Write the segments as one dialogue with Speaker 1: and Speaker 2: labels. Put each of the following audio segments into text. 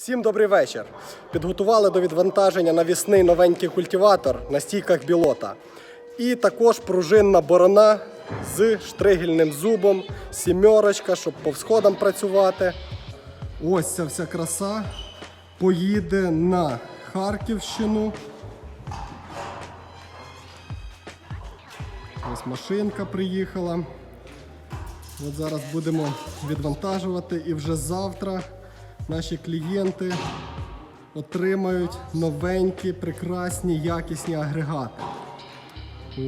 Speaker 1: Всім добрий вечір. Підготували до відвантаження навісний новенький культиватор на стійках білота. І також пружинна борона з штригельним зубом, сімерочка, щоб по всходам працювати. Ось ця вся краса поїде на Харківщину. Ось машинка приїхала. От зараз будемо відвантажувати і вже завтра наші клієнти отримають новенькі, прекрасні, якісні агрегати.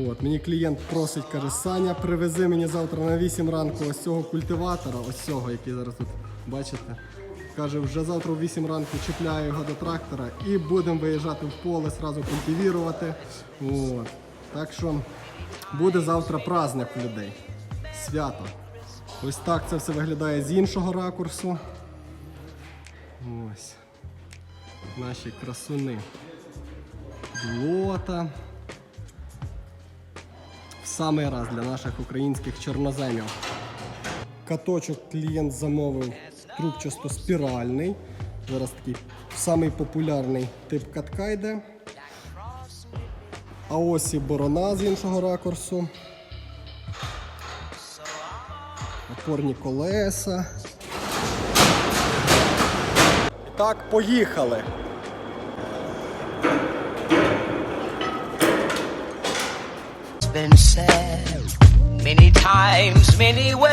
Speaker 1: От, мені клієнт просить, каже, Саня, привези мені завтра на 8 ранку ось цього культиватора, ось цього, який зараз тут бачите. Каже, вже завтра в 8 ранку чіпляю його до трактора і будемо виїжджати в поле, зразу культивірувати. От. Так що буде завтра праздник у людей. Свято. Ось так це все виглядає з іншого ракурсу. Ось. Наші красуни. Блота. В самий раз для наших українських чорноземів. Каточок клієнт замовив трубчасто спіральний. Зараз такий самий популярний тип катка йде. А ось і борона з іншого ракурсу. Опорні колеса. Так, поїхали.
Speaker 2: It's been said many times, many ways.